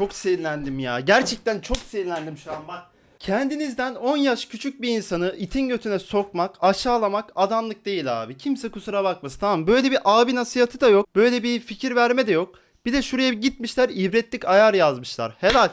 çok sinirlendim ya. Gerçekten çok sinirlendim şu an bak. Kendinizden 10 yaş küçük bir insanı itin götüne sokmak, aşağılamak adamlık değil abi. Kimse kusura bakmasın tamam. Böyle bir abi nasihatı da yok. Böyle bir fikir verme de yok. Bir de şuraya gitmişler ibretlik ayar yazmışlar. Helal.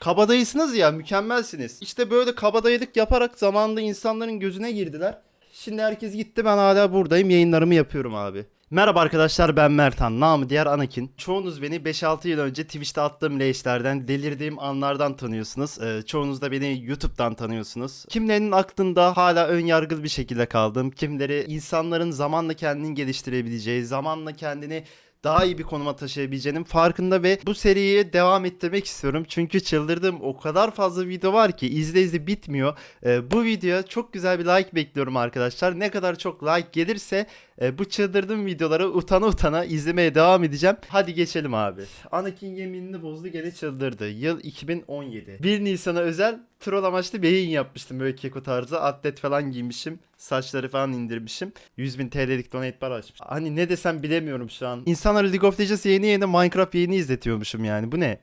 Kabadayısınız ya mükemmelsiniz. İşte böyle kabadayılık yaparak zamanında insanların gözüne girdiler. Şimdi herkes gitti ben hala buradayım yayınlarımı yapıyorum abi. Merhaba arkadaşlar ben Mertan, namı diğer Anakin. Çoğunuz beni 5-6 yıl önce Twitch'te attığım leşlerden, delirdiğim anlardan tanıyorsunuz. Ee, çoğunuz da beni YouTube'dan tanıyorsunuz. Kimlerinin aklında hala ön yargılı bir şekilde kaldım. Kimleri insanların zamanla kendini geliştirebileceği, zamanla kendini daha iyi bir konuma taşıyabileceğinin farkında ve bu seriyi devam ettirmek istiyorum. Çünkü çıldırdığım o kadar fazla video var ki izle izle bitmiyor. Ee, bu videoya çok güzel bir like bekliyorum arkadaşlar. Ne kadar çok like gelirse e, bu çıldırdığım videoları utana utana izlemeye devam edeceğim. Hadi geçelim abi. Anakin yeminini bozdu gene çıldırdı. Yıl 2017. 1 Nisan'a özel troll amaçlı bir yayın yapmıştım böyle keko tarzı. Atlet falan giymişim. Saçları falan indirmişim. 100 bin TL'lik donate bar açmış. Hani ne desem bilemiyorum şu an. İnsanlara League of Legends yayını yerine Minecraft yayını izletiyormuşum yani. Bu ne?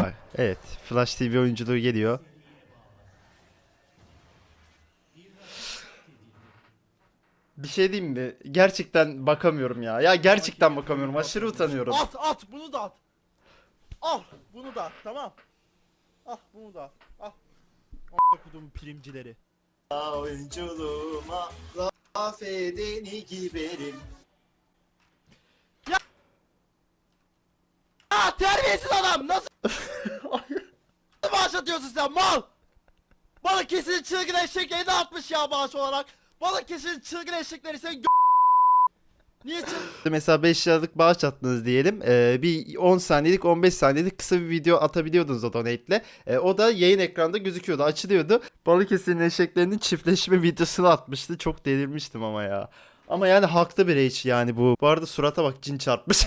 Bak evet. Flash TV oyunculuğu geliyor. Bir şey diyeyim mi? Gerçekten bakamıyorum ya. Ya gerçekten bakamıyorum. Aşırı utanıyorum. At at bunu da at. Al bunu da at tamam. Al bunu da at. Al. A**a kudum primcileri. Oyunculuğuma laf edeni giberim. Ya terbiyesiz adam nasıl bağış atıyorsun sen mal? Bana kesin çılgın eşekleri de atmış ya bağış olarak. Bana kesin çılgın eşekleri sen gö- Niye? Mesela 5 liralık bağış attınız diyelim. Ee, bir 10 saniyelik 15 saniyelik kısa bir video atabiliyordunuz o donate'le. Ee, o da yayın ekranda gözüküyordu, açılıyordu. Balıkesir'in eşeklerinin çiftleşme videosunu atmıştı. Çok delirmiştim ama ya. Ama yani haklı bir rage yani bu. Bu arada surata bak cin çarpmış.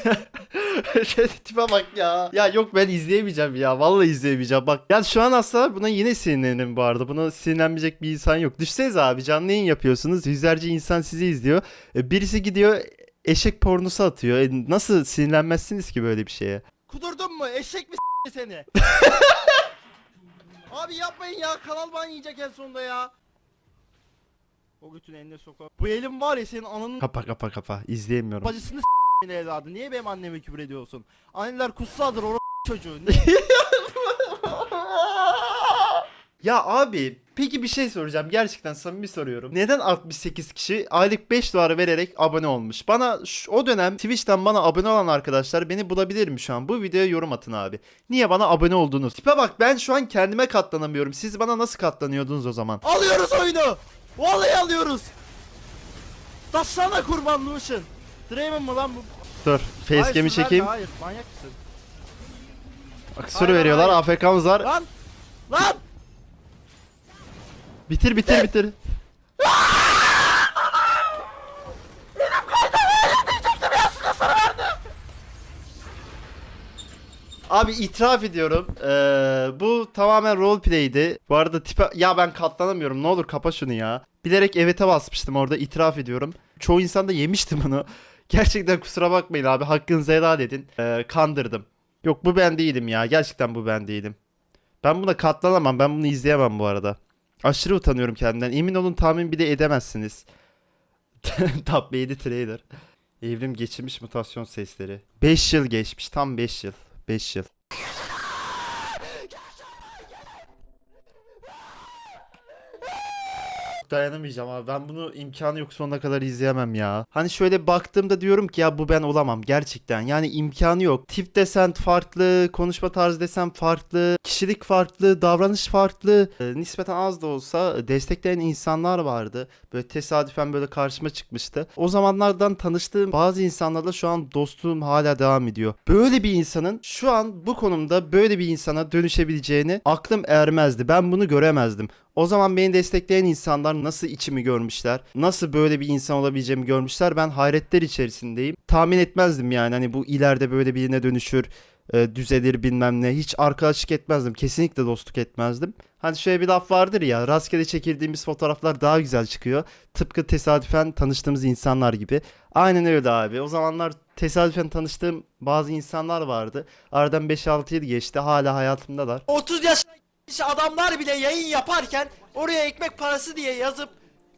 Şöyle tipe bak ya. Ya yok ben izleyemeyeceğim ya. Vallahi izleyemeyeceğim. Bak yani şu an aslında buna yine sinirlenirim bu arada. Buna sinirlenmeyecek bir insan yok. Düşsenize abi canlı yayın yapıyorsunuz. Yüzlerce insan sizi izliyor. E, Birisi gidiyor eşek pornosu atıyor. E, nasıl sinirlenmezsiniz ki böyle bir şeye? Kudurdun mu? Eşek mi seni? Abi yapmayın ya kanal ban yiyecek en sonunda ya. O götün eline soka. Bu elim var ya senin ananın Kapa kapa kapa. İzleyemiyorum. bacısını s***in evladı. Niye benim anneme küfür ediyorsun? Anneler kutsaldır o çocuğu. Ya abi peki bir şey soracağım. Gerçekten samimi soruyorum. Neden 68 kişi aylık 5 dolar vererek abone olmuş? Bana şu- o dönem Twitch'ten bana abone olan arkadaşlar beni bulabilir mi şu an? Bu videoya yorum atın abi. Niye bana abone oldunuz? Tipe bak ben şu an kendime katlanamıyorum. Siz bana nasıl katlanıyordunuz o zaman? alıyoruz oyunu. Vallahi alıyoruz. Taşlana kurban Lucian. Draven mı lan bu? Dur. Hayır, Facecam'i Suzanne, çekeyim. Hayır manyak mısın? Aksuru Hayır, veriyorlar. hayır. AFK'mız var. Lan! Lan! Bitir bitir bitir. Abi itiraf ediyorum. Ee, bu tamamen roleplay'di. Bu arada tipe... Ya ben katlanamıyorum. Ne olur kapa şunu ya. Bilerek evet'e basmıştım orada. itiraf ediyorum. Çoğu insan da yemişti bunu. Gerçekten kusura bakmayın abi. Hakkınızı helal edin. Ee, kandırdım. Yok bu ben değilim ya. Gerçekten bu ben değilim. Ben buna katlanamam. Ben bunu izleyemem bu arada. Aşırı utanıyorum kendimden. Emin olun tahmin bile edemezsiniz. Top 7 trailer. Evrim geçirmiş mutasyon sesleri. 5 yıl geçmiş. Tam 5 yıl. 5 yıl. Dayanamayacağım abi. Ben bunu imkanı yok sonuna kadar izleyemem ya. Hani şöyle baktığımda diyorum ki ya bu ben olamam gerçekten. Yani imkanı yok. Tip desen farklı, konuşma tarzı desem farklı, kişilik farklı, davranış farklı. Ee, nispeten az da olsa destekleyen insanlar vardı. Böyle tesadüfen böyle karşıma çıkmıştı. O zamanlardan tanıştığım bazı insanlarla şu an dostluğum hala devam ediyor. Böyle bir insanın şu an bu konumda böyle bir insana dönüşebileceğini aklım ermezdi. Ben bunu göremezdim. O zaman beni destekleyen insanlar nasıl içimi görmüşler, nasıl böyle bir insan olabileceğimi görmüşler. Ben hayretler içerisindeyim. Tahmin etmezdim yani hani bu ileride böyle birine dönüşür. e, düzelir bilmem ne. Hiç arkadaşlık etmezdim. Kesinlikle dostluk etmezdim. Hani şöyle bir laf vardır ya rastgele çekildiğimiz fotoğraflar daha güzel çıkıyor. Tıpkı tesadüfen tanıştığımız insanlar gibi. Aynen öyle abi. O zamanlar tesadüfen tanıştığım bazı insanlar vardı. Aradan 5-6 yıl geçti. Hala hayatımdalar. 30 yaşına gelmiş adamlar bile yayın yaparken oraya ekmek parası diye yazıp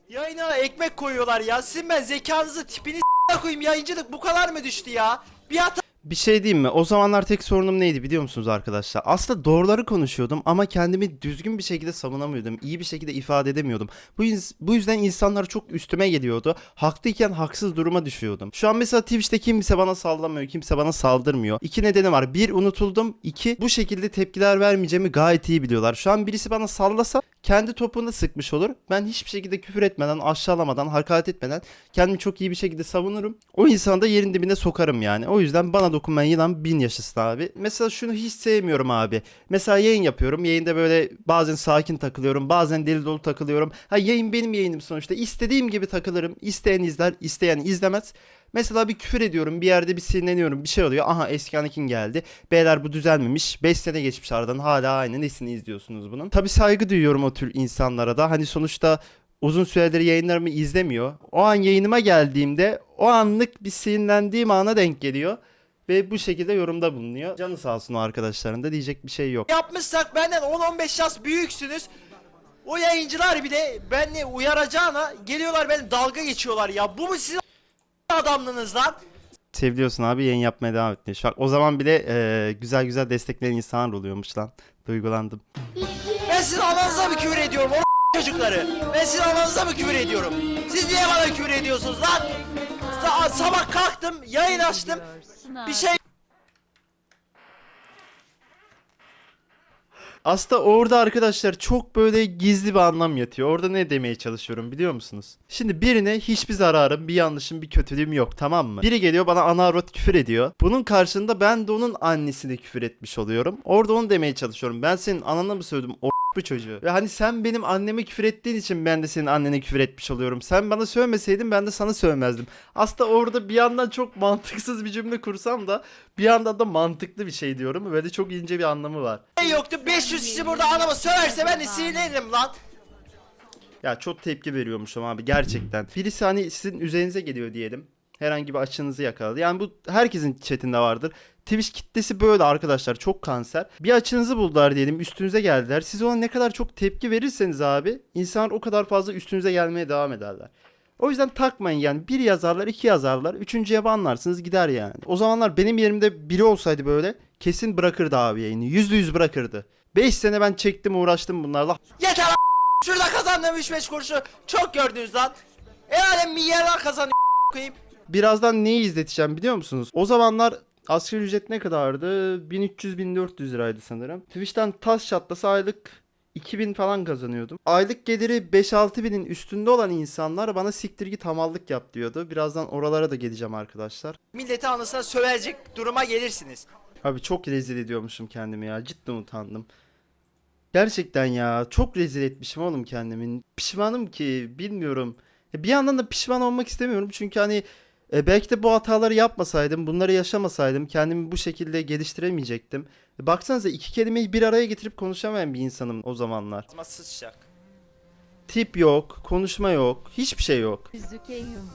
yayına ekmek koyuyorlar ya. Sizin ben zekanızı tipini koyayım yayıncılık bu kadar mı düştü ya? Bir hata Bir şey diyeyim mi? O zamanlar tek sorunum neydi biliyor musunuz arkadaşlar? Aslında doğruları konuşuyordum ama kendimi düzgün bir şekilde savunamıyordum. iyi bir şekilde ifade edemiyordum. Bu, bu yüzden insanlar çok üstüme geliyordu. Haklıyken haksız duruma düşüyordum. Şu an mesela Twitch'te kimse bana sallamıyor, kimse bana saldırmıyor. İki nedeni var. Bir unutuldum. İki bu şekilde tepkiler vermeyeceğimi gayet iyi biliyorlar. Şu an birisi bana sallasa kendi topuğunu sıkmış olur. Ben hiçbir şekilde küfür etmeden, aşağılamadan, hakaret etmeden kendimi çok iyi bir şekilde savunurum. O insanı da yerin dibine sokarım yani. O yüzden bana dokunmayan yılan bin yaşasın abi. Mesela şunu hiç sevmiyorum abi. Mesela yayın yapıyorum. Yayında böyle bazen sakin takılıyorum. Bazen deli dolu takılıyorum. Ha yayın benim yayınım sonuçta. İstediğim gibi takılırım. İsteyen izler, isteyen izlemez. Mesela bir küfür ediyorum. Bir yerde bir sinirleniyorum. Bir şey oluyor. Aha eski Anakin geldi. Beyler bu düzelmemiş. 5 sene geçmiş aradan. Hala aynı. Nesini izliyorsunuz bunun? Tabi saygı duyuyorum o tür insanlara da. Hani sonuçta uzun süredir yayınlarımı izlemiyor. O an yayınıma geldiğimde o anlık bir sinirlendiğim ana denk geliyor. Ve bu şekilde yorumda bulunuyor. Canı sağ olsun o arkadaşların da diyecek bir şey yok. yapmışsak benden 10-15 yaş büyüksünüz. O yayıncılar bile benle uyaracağına geliyorlar beni dalga geçiyorlar ya. Bu mu sizin adamlığınız lan? Seviliyorsun abi yayın yapmaya devam. Şu an- o zaman bile eee, güzel güzel destekleyen insanlar oluyormuş lan. Duygulandım. Ben sizin ananıza mı küfür ediyorum o çocukları? Ben sizin ananıza mı küfür ediyorum? Siz niye bana küfür ediyorsunuz lan? Sa- sabah kalktım, yayın açtım. Bir şey Aslında orada arkadaşlar çok böyle gizli bir anlam yatıyor. Orada ne demeye çalışıyorum biliyor musunuz? Şimdi birine hiçbir zararım, bir yanlışım, bir kötülüğüm yok tamam mı? Biri geliyor bana ana avrat küfür ediyor. Bunun karşında ben de onun annesine küfür etmiş oluyorum. Orada onu demeye çalışıyorum. Ben senin anana mı söyledim o bu çocuğu. Ve hani sen benim anneme küfür ettiğin için ben de senin annene küfür etmiş oluyorum. Sen bana sövmeseydin ben de sana sövmezdim. Aslında orada bir yandan çok mantıksız bir cümle kursam da bir yandan da mantıklı bir şey diyorum. Böyle çok ince bir anlamı var. yoktu. 500 kişi burada anama söverse ben de sinirlenirim lan. Ya çok tepki veriyormuşum abi gerçekten. Birisi hani sizin üzerinize geliyor diyelim. Herhangi bir açınızı yakaladı. Yani bu herkesin chatinde vardır. Twitch kitlesi böyle arkadaşlar çok kanser. Bir açınızı buldular diyelim üstünüze geldiler. Siz ona ne kadar çok tepki verirseniz abi insanlar o kadar fazla üstünüze gelmeye devam ederler. O yüzden takmayın yani bir yazarlar iki yazarlar üçüncüye banlarsınız gider yani. O zamanlar benim yerimde biri olsaydı böyle kesin bırakırdı abi yayını yüzde yüz bırakırdı. 5 sene ben çektim uğraştım bunlarla Yeter. Şurada kazandığım 3-5 kuruşu çok gördünüz lan. El alem milyarlar kazanıyor koyayım. Birazdan neyi izleteceğim biliyor musunuz? O zamanlar asgari ücret ne kadardı? 1300-1400 liraydı sanırım. Twitch'ten tas çatlasa aylık 2000 falan kazanıyordum. Aylık geliri 5-6 binin üstünde olan insanlar bana siktir git hamallık yap diyordu. Birazdan oralara da geleceğim arkadaşlar. Milleti anısına söverecek duruma gelirsiniz. Abi çok rezil ediyormuşum kendimi ya. Cidden utandım. Gerçekten ya. Çok rezil etmişim oğlum kendimi. Pişmanım ki bilmiyorum. Bir yandan da pişman olmak istemiyorum. Çünkü hani e, belki de bu hataları yapmasaydım, bunları yaşamasaydım kendimi bu şekilde geliştiremeyecektim. E, baksanıza iki kelimeyi bir araya getirip konuşamayan bir insanım o zamanlar. Ağzıma sıçacak. Tip yok, konuşma yok, hiçbir şey yok. Zükeyhüm.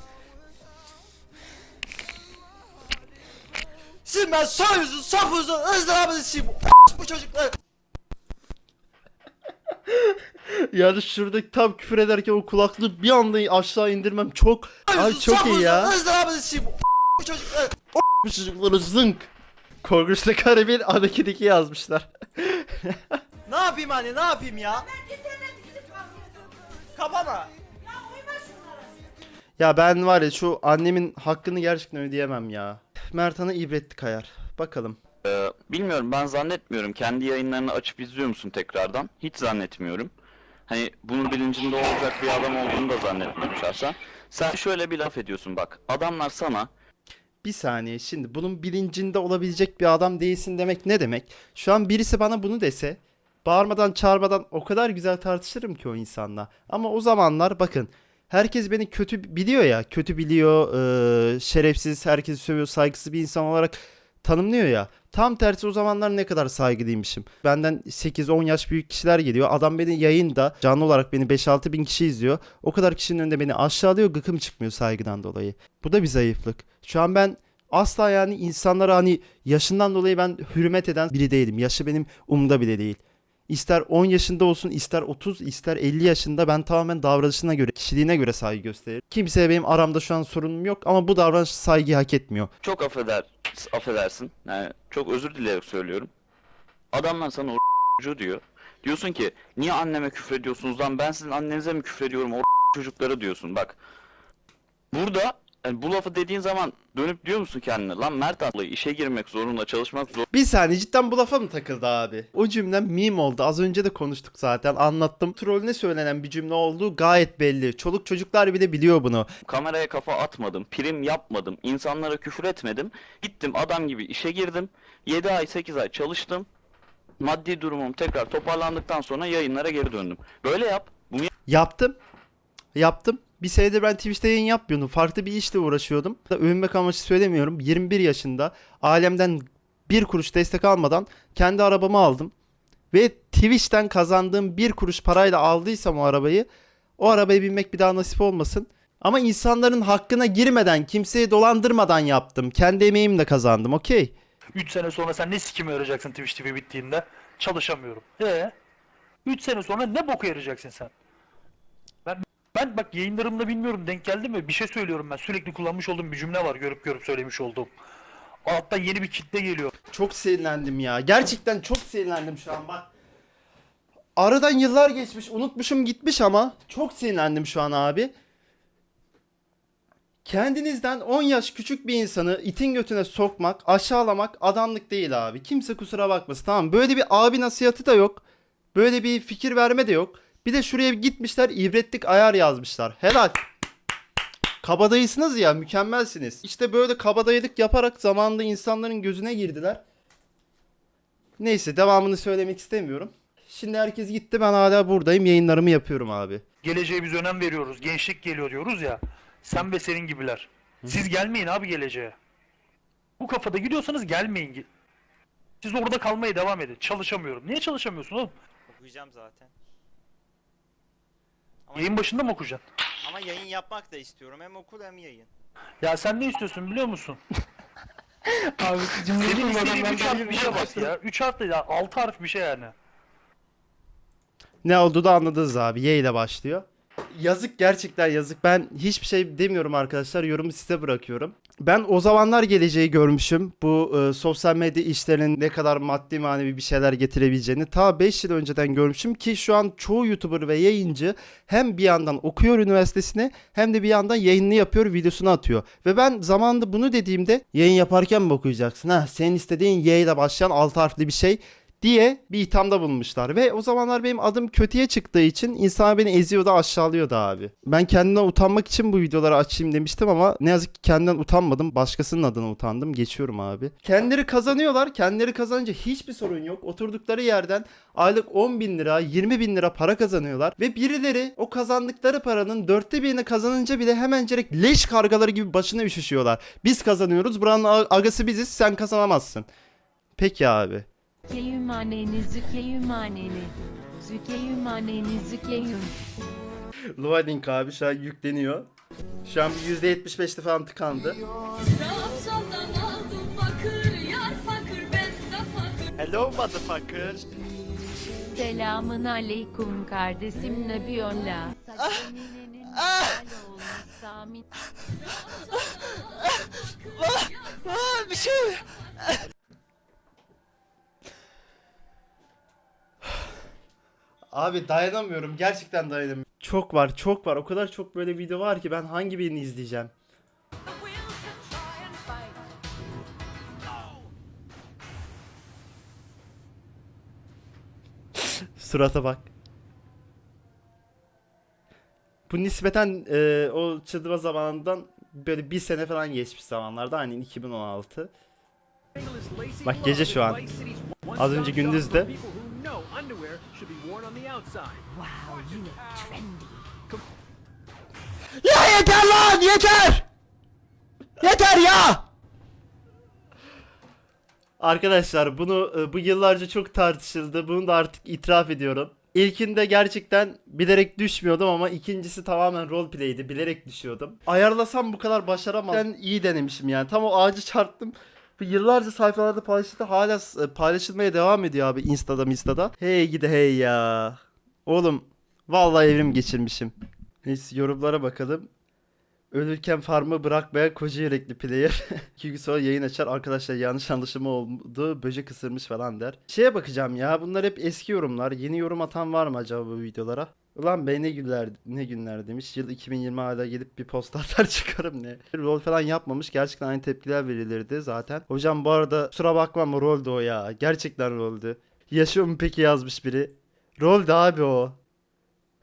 Sizin ben soyunuzu, sopunuzu, ızdırabınızı sileyim. Bu çocuklar. Yani şurada tam küfür ederken o kulaklığı bir anda aşağı indirmem çok ay çok iyi ya. Bu çocuklar. Bu çocukları zınk. Korkunçlu Karabin Anakin'deki yazmışlar. Ne yapayım anne ne yapayım ya? Kapama. Ya ben var ya şu annemin hakkını gerçekten ödeyemem ya. Mertan'a ibretli kayar. Bakalım. Ee, bilmiyorum ben zannetmiyorum. Kendi yayınlarını açıp izliyor musun tekrardan? Hiç zannetmiyorum. Hani bunun bilincinde olacak bir adam olduğunu da zannetmiyorum şahsen. Sen şöyle bir laf ediyorsun bak. Adamlar sana Bir saniye şimdi bunun bilincinde olabilecek bir adam değilsin demek ne demek? Şu an birisi bana bunu dese bağırmadan çağırmadan o kadar güzel tartışırım ki o insanla. Ama o zamanlar bakın herkes beni kötü biliyor ya kötü biliyor şerefsiz herkesi sövüyor saygısız bir insan olarak tanımlıyor ya. Tam tersi o zamanlar ne kadar saygılıymışım. Benden 8-10 yaş büyük kişiler geliyor. Adam beni yayında canlı olarak beni 5-6 bin kişi izliyor. O kadar kişinin önünde beni aşağılıyor gıkım çıkmıyor saygıdan dolayı. Bu da bir zayıflık. Şu an ben asla yani insanlara hani yaşından dolayı ben hürmet eden biri değilim. Yaşı benim umurumda bile değil. İster 10 yaşında olsun, ister 30, ister 50 yaşında ben tamamen davranışına göre, kişiliğine göre saygı gösteririm. Kimseye benim aramda şu an sorunum yok ama bu davranış saygıyı hak etmiyor. Çok affeder, affedersin. Yani çok özür dileyerek söylüyorum. Adamlar sana o diyor. Diyorsun ki niye anneme küfür ediyorsunuz lan ben sizin annenize mi küfür ediyorum o çocukları diyorsun bak. Burada yani bu lafı dediğin zaman dönüp diyor musun kendine lan Mert abla işe girmek zorunda çalışmak zor. Bir saniye cidden bu lafa mı takıldı abi? O cümlem meme oldu. Az önce de konuştuk zaten. Anlattım. Trollüne söylenen bir cümle olduğu gayet belli. Çoluk çocuklar bile biliyor bunu. Kameraya kafa atmadım, prim yapmadım, insanlara küfür etmedim. Gittim adam gibi işe girdim. 7 ay 8 ay çalıştım. Maddi durumum tekrar toparlandıktan sonra yayınlara geri döndüm. Böyle yap. Bunu Yaptım. Yaptım. Bir senedir ben Twitch'te yayın yapmıyordum. Farklı bir işle uğraşıyordum. Övünmek amaçlı söylemiyorum. 21 yaşında alemden bir kuruş destek almadan kendi arabamı aldım. Ve Twitch'ten kazandığım bir kuruş parayla aldıysam o arabayı o arabaya binmek bir daha nasip olmasın. Ama insanların hakkına girmeden, kimseyi dolandırmadan yaptım. Kendi emeğimle kazandım, okey? 3 sene sonra sen ne sikime yarayacaksın Twitch TV bittiğinde? Çalışamıyorum. Ee? 3 sene sonra ne boka yarayacaksın sen? Ben bak yayınlarımda bilmiyorum denk geldi mi? Bir şey söylüyorum ben. Sürekli kullanmış olduğum bir cümle var görüp görüp söylemiş olduğum. Alttan yeni bir kitle geliyor. Çok sinirlendim ya. Gerçekten çok sinirlendim şu an bak. Aradan yıllar geçmiş, unutmuşum gitmiş ama çok sinirlendim şu an abi. Kendinizden 10 yaş küçük bir insanı itin götüne sokmak, aşağılamak adamlık değil abi. Kimse kusura bakmasın tamam? Böyle bir abi nasihatı da yok. Böyle bir fikir verme de yok. Bir de şuraya gitmişler ibretlik ayar yazmışlar. Helal. Kabadayısınız ya mükemmelsiniz. İşte böyle kabadayılık yaparak zamanında insanların gözüne girdiler. Neyse devamını söylemek istemiyorum. Şimdi herkes gitti ben hala buradayım yayınlarımı yapıyorum abi. Geleceğe biz önem veriyoruz. Gençlik geliyor diyoruz ya. Sen ve senin gibiler. Siz gelmeyin abi geleceğe. Bu kafada gidiyorsanız gelmeyin. Ge- Siz orada kalmaya devam edin. Çalışamıyorum. Niye çalışamıyorsun oğlum? Okuyacağım zaten. Ama, Yayın başında mı okuyacaksın? ama yayın yapmak da istiyorum. Hem okul hem yayın. Ya sen ne istiyorsun biliyor musun? Abi cümle Senin kurmadan istediğin ben 3 harf bir şey bak ya. 3 harf değil ya 6 harf bir şey yani. Ne oldu da anladınız abi. Y ile başlıyor. Yazık gerçekten yazık. Ben hiçbir şey demiyorum arkadaşlar. Yorumu size bırakıyorum. Ben o zamanlar geleceği görmüşüm. Bu e, sosyal medya işlerinin ne kadar maddi manevi bir şeyler getirebileceğini ta 5 yıl önceden görmüşüm ki şu an çoğu YouTuber ve yayıncı hem bir yandan okuyor üniversitesine hem de bir yandan yayınını yapıyor, videosunu atıyor. Ve ben zamanında bunu dediğimde yayın yaparken mi okuyacaksın? Ha, senin istediğin Y ile başlayan alt harfli bir şey diye bir ithamda bulunmuşlar. Ve o zamanlar benim adım kötüye çıktığı için insanlar beni eziyordu aşağılıyordu abi. Ben kendimden utanmak için bu videoları açayım demiştim ama ne yazık ki kendimden utanmadım. Başkasının adına utandım. Geçiyorum abi. Kendileri kazanıyorlar. Kendileri kazanınca hiçbir sorun yok. Oturdukları yerden aylık 10 bin lira 20 bin lira para kazanıyorlar. Ve birileri o kazandıkları paranın dörtte birini kazanınca bile hemencecik leş kargaları gibi başına üşüşüyorlar. Biz kazanıyoruz. Buranın agası biziz. Sen kazanamazsın. Peki abi. Zükeyümaneni zükeyümaneni Zükeyümaneni zükeyüm Loading abi şu an yükleniyor. Şu an bir %75'te falan tıkandı. Trabzon'dan aldım bakır yar fakir ben de fakir Hello motherfucker. Selamın aleyküm kardeşim Nabiyollah Saçeninenin helal olmuş Sami Aa, bir şey Abi dayanamıyorum. Gerçekten dayanamıyorum. Çok var, çok var. O kadar çok böyle video var ki ben hangi birini izleyeceğim? Surata bak. Bu nispeten e, o çıldırma zamanından böyle bir sene falan geçmiş zamanlarda. Hani 2016. Bak gece şu an. Az önce gündüzdü. Ya yeter lan yeter! Yeter ya! Arkadaşlar bunu e, bu yıllarca çok tartışıldı. Bunu da artık itiraf ediyorum. İlkinde gerçekten bilerek düşmüyordum ama ikincisi tamamen roleplay'di. Bilerek düşüyordum. Ayarlasam bu kadar başaramam. Ben iyi denemişim yani. Tam o ağacı çarptım. Yıllarca sayfalarda paylaşıldı. Hala e, paylaşılmaya devam ediyor abi Insta'da Insta'da. Hey gide hey ya. Oğlum vallahi evrim geçirmişim. Neyse yorumlara bakalım. Ölürken farmı bırakmayan koca yürekli player. İki gün sonra yayın açar. Arkadaşlar yanlış anlaşılma oldu. Böcek ısırmış falan der. Şeye bakacağım ya. Bunlar hep eski yorumlar. Yeni yorum atan var mı acaba bu videolara? Ulan be ne günler ne günler demiş. Yıl 2020 hala gelip bir post atar çıkarım ne. Rol falan yapmamış. Gerçekten aynı tepkiler verilirdi zaten. Hocam bu arada kusura bakma ama roldü o ya. Gerçekten roldü. Yaşıyor mu peki yazmış biri. Roldü abi o.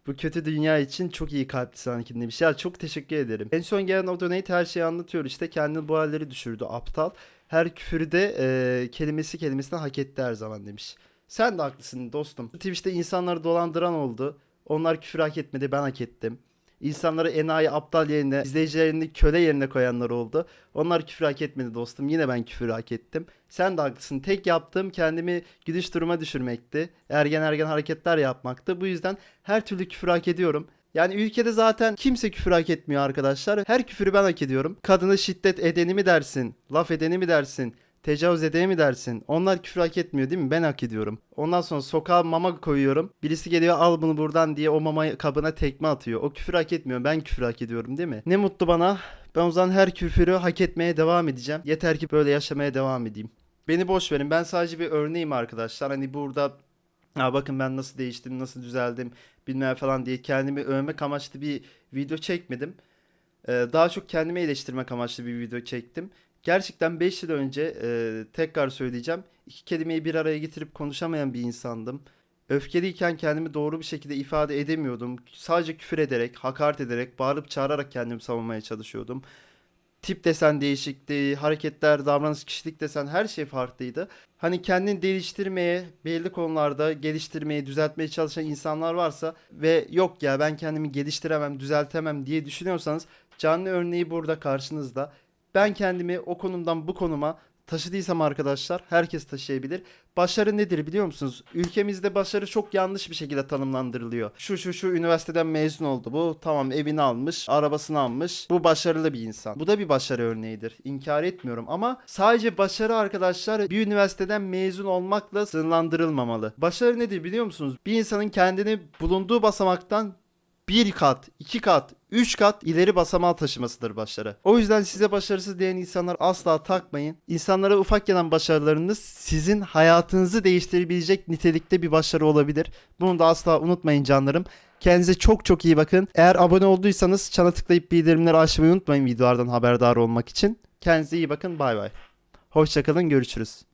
Bu kötü dünya için çok iyi kalpli sanki demiş. Ya çok teşekkür ederim. En son gelen o donate her şeyi anlatıyor. İşte kendini bu halleri düşürdü aptal. Her küfürü de e, kelimesi kelimesine hak etti her zaman demiş. Sen de haklısın dostum. Twitch'te insanları dolandıran oldu. Onlar küfür hak etmedi ben hak ettim. İnsanları enayi aptal yerine, izleyicilerini köle yerine koyanlar oldu. Onlar küfür hak etmedi dostum. Yine ben küfür hak ettim. Sen de haklısın. Tek yaptığım kendimi gidiş duruma düşürmekti. Ergen ergen hareketler yapmaktı. Bu yüzden her türlü küfür hak ediyorum. Yani ülkede zaten kimse küfür hak etmiyor arkadaşlar. Her küfürü ben hak ediyorum. Kadını şiddet edeni mi dersin? Laf edeni mi dersin? Tecavüz edeni mi dersin? Onlar küfür hak etmiyor değil mi? Ben hak ediyorum. Ondan sonra sokağa mama koyuyorum. Birisi geliyor al bunu buradan diye o mama kabına tekme atıyor. O küfür hak etmiyor. Ben küfür hak ediyorum değil mi? Ne mutlu bana. Ben o zaman her küfürü hak etmeye devam edeceğim. Yeter ki böyle yaşamaya devam edeyim. Beni boş verin. Ben sadece bir örneğim arkadaşlar. Hani burada Ha bakın ben nasıl değiştim, nasıl düzeldim bilmem falan diye kendimi övmek amaçlı bir video çekmedim. Ee, daha çok kendimi eleştirmek amaçlı bir video çektim. Gerçekten 5 yıl önce e, tekrar söyleyeceğim. iki kelimeyi bir araya getirip konuşamayan bir insandım. Öfkeliyken kendimi doğru bir şekilde ifade edemiyordum. Sadece küfür ederek, hakaret ederek, bağırıp çağırarak kendimi savunmaya çalışıyordum. Tip desen değişikti, hareketler, davranış, kişilik desen her şey farklıydı. Hani kendini geliştirmeye, belli konularda geliştirmeye, düzeltmeye çalışan insanlar varsa ve yok ya ben kendimi geliştiremem, düzeltemem diye düşünüyorsanız canlı örneği burada karşınızda. Ben kendimi o konumdan bu konuma taşıdıysam arkadaşlar herkes taşıyabilir. Başarı nedir biliyor musunuz? Ülkemizde başarı çok yanlış bir şekilde tanımlandırılıyor. Şu şu şu üniversiteden mezun oldu. Bu tamam evini almış, arabasını almış. Bu başarılı bir insan. Bu da bir başarı örneğidir. İnkar etmiyorum ama sadece başarı arkadaşlar bir üniversiteden mezun olmakla sınırlandırılmamalı. Başarı nedir biliyor musunuz? Bir insanın kendini bulunduğu basamaktan bir kat, iki kat, üç kat ileri basamağa taşımasıdır başarı. O yüzden size başarısız diyen insanlar asla takmayın. İnsanlara ufak gelen başarılarınız sizin hayatınızı değiştirebilecek nitelikte bir başarı olabilir. Bunu da asla unutmayın canlarım. Kendinize çok çok iyi bakın. Eğer abone olduysanız çana tıklayıp bildirimleri açmayı unutmayın videolardan haberdar olmak için. Kendinize iyi bakın. Bay bay. Hoşçakalın. Görüşürüz.